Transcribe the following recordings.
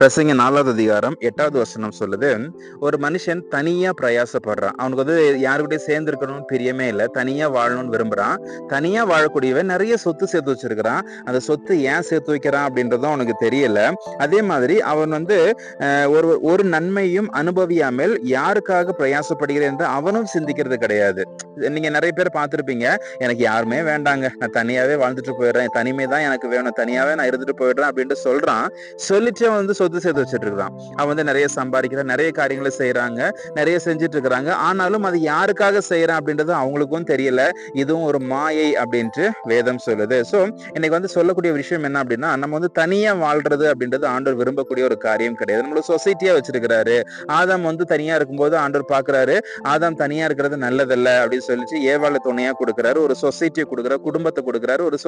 பிரசங்க நாலாவது அதிகாரம் எட்டாவது வசனம் சொல்லுது ஒரு மனுஷன் தனியா பிரயாசப்படுறான். அவனுக்கு வந்து யாரு சேர்ந்துருக்கணும்னு சேர்ந்து இருக்கணும்னு பிரியமே இல்லை. தனியா வாழணும்னு விரும்புறான். தனியா வாழக்கூடியவன் நிறைய சொத்து சேர்த்து வச்சிருக்கிறான். அந்த சொத்து ஏன் சேர்த்து வைக்கிறான் அப்படின்றதும் அவனுக்கு தெரியல. அதே மாதிரி அவன் வந்து ஒரு ஒரு நன்மையும் அனுபவியாமல் யாருக்காக பிரயாசப்படுகிறேன் என்று அவனும் சிந்திக்கிறது கிடையாது. நீங்க நிறைய பேர் பார்த்திருப்பீங்க. எனக்கு யாருமே வேண்டாங்க. நான் தனியாவே வாழ்ந்துட்டு போயிடுறேன். தனிமை தான் எனக்கு வேணும். தனியாவே நான் இருந்துட்டு போயிடுறேன் அப்படின்ட்டு சொல்றான். சொல்லிட்டு அவன் வந்து சொத்து சேர்த்து வச்சுட்டு இருக்கிறான். அவன் வந்து நிறைய சம்பாதிக்கிறான். நிறைய காரியங்களை செய்யறாங்க நிறைய செஞ்சுட்டு இருக்கிறாங்க. ஆனாலும் அது யாருக்காக செய்யறான் அப்படின்றது அவங்களுக்கும் தெரியல. இதுவும் ஒரு மாயை அப்படின்ட்டு வேதம் சொல்லுது. சோ இன்னைக்கு வந்து சொல்லக்கூடிய விஷயம் என்ன அப்படின்னா நம்ம வந்து தனியா வாழ்றது அப்படின்றது ஆண்டவர் விரும்பக்கூடிய ஒரு காரியம் கிடையாது. நம்மள சொசைட்டியா வச்சிருக்கிறாரு. ஆதாம் வந்து தனியா இருக்கும்போது ஆண்டவர் பாக்குறாரு ஆதாம் தனியா இருக்கிறது நல்லதல்ல அப்படின்னு சொல்லி ஏவாள துணையா கொடுக்குறாரு. ஒரு சொசைட்டியை கொடுக்குறாரு குடும்பத்தை கொடுக்குறாரு. ஒரு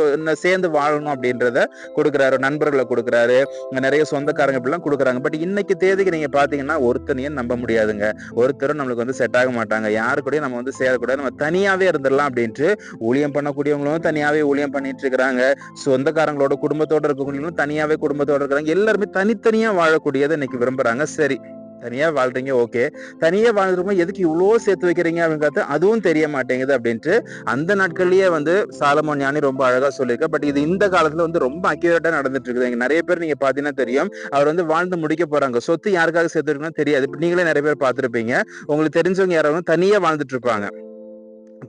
சேர்ந்து வாழணும் அப்படின்றத கொடுக்குறாரு. நண்பர்களை கொடுக்குறாரு. இங்க நிறைய சொந்தக்காரங்க இப்படிலாம் கொடுக்குறாங்க. பட் இன்னைக்கு தேதிக்கு நீங்க பாத்தீங்கன்னா ஒருத்தனையும் நம்ப முடியாதுங்க. ஒருத்தரும் நம்மளுக்கு வந்து செட் ஆக மாட்டாங்க. யாரு கூடயும் நம்ம வந்து சேரக்கூடாது. நம்ம தனியாவே இருந்துடலாம் அப்படின்ட்டு ஊழியம் பண்ணக்கூடியவங்களும் தனியாவே ஊழியம் பண்ணிட்டு இருக்கிறாங்க. சொந்தக்காரங்களோட குடும்பத்தோட இருக்கக்கூடியவங்களும் தனியாவே குடும்பத்தோட இருக்கிறாங்க. எல்லாருமே தனித்தனியா வாழக்கூடியதை இன்னைக்கு விரும்புறாங்க. சரி. தனியா வாழ்றீங்க ஓகே தனியா வாழ்றவங்க எதுக்கு இவ்வளோ சேர்த்து வைக்கிறீங்க அப்படிங்கிறது அதுவும் தெரிய மாட்டேங்குது அப்படின்ட்டு அந்த நாட்கள்லயே வந்து சாலமோன் ஞானி ரொம்ப அழகா சொல்லியிருக்க பட் இது இந்த காலத்துல வந்து ரொம்ப அக்யூரேட்டாக நடந்துட்டு இருக்குது நிறைய பேர் நீங்க பாத்தீங்கன்னா தெரியும். அவர் வந்து வாழ்ந்து முடிக்க போறாங்க. சொத்து யாருக்காக சேர்த்துருக்குன்னு தெரியாது. நீங்களே நிறைய பேர் பார்த்துருப்பீங்க. உங்களுக்கு தெரிஞ்சவங்க யாராவது தனியாக வாழ்ந்துட்டு இருப்பாங்க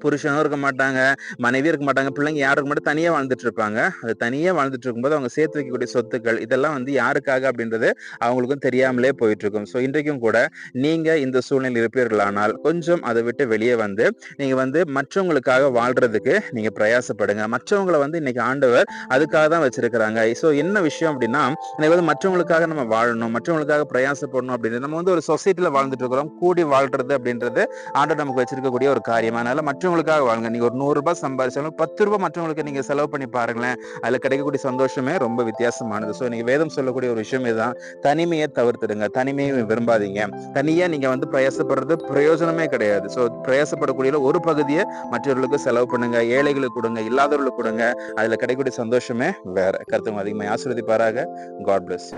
புருஷனும் இருக்க மாட்டாங்க மனைவி இருக்க மாட்டாங்க பிள்ளைங்க யாரும் இருக்க மாட்டாங்க தனியாக வாழ்ந்துட்டு இருப்பாங்க. அது தனியாக வாழ்ந்துட்டு இருக்கும்போது அவங்க சேர்த்து வைக்கக்கூடிய சொத்துக்கள் இதெல்லாம் வந்து யாருக்காக அப்படின்றது அவங்களுக்கும் தெரியாமலே போயிட்டு இருக்கும். ஸோ இன்றைக்கும் கூட நீங்கள் இந்த சூழ்நிலை இருப்பீர்களானால் கொஞ்சம் அதை விட்டு வெளியே வந்து நீங்கள் வந்து மற்றவங்களுக்காக வாழ்றதுக்கு நீங்கள் பிரயாசப்படுங்க. மற்றவங்களை வந்து இன்னைக்கு ஆண்டவர் அதுக்காக தான் வச்சிருக்கிறாங்க. ஸோ என்ன விஷயம் அப்படின்னா இன்னைக்கு வந்து மற்றவங்களுக்காக நம்ம வாழணும் மற்றவங்களுக்காக பிரயாசப்படணும் அப்படின்றது நம்ம வந்து ஒரு சொசைட்டியில் வாழ்ந்துட்டு இருக்கிறோம் கூடி வாழ்றது அப்படின்றது ஆண்டவர் நமக்கு வச்சிருக்கக்கூடிய ஒரு காரியம். அதனால மற்றவங்களுக்காக வாழுங்க. நீங்க ஒரு நூறு ரூபாய் சம்பாதிச்சாலும் பத்து ரூபாய் மற்றவங்களுக்கு நீங்க செலவு பண்ணி பாருங்களேன். அதுல கிடைக்கக்கூடிய சந்தோஷமே ரொம்ப வித்தியாசமானது. ஸோ நீங்க வேதம் சொல்லக்கூடிய ஒரு விஷயம் இதுதான். தனிமையை தவிர்த்துடுங்க. தனிமையை விரும்பாதீங்க. தனியா நீங்க வந்து பிரயாசப்படுறது பிரயோஜனமே கிடையாது. ஸோ பிரயாசப்படக்கூடிய ஒரு பகுதியை மற்றவர்களுக்கு செலவு பண்ணுங்க. ஏழைகளுக்கு கொடுங்க. இல்லாதவர்களுக்கு கொடுங்க. அதுல கிடைக்கக்கூடிய சந்தோஷமே வேற. கருத்து அதிகமாக ஆசிரியப்பாராக காட் பிளஸ்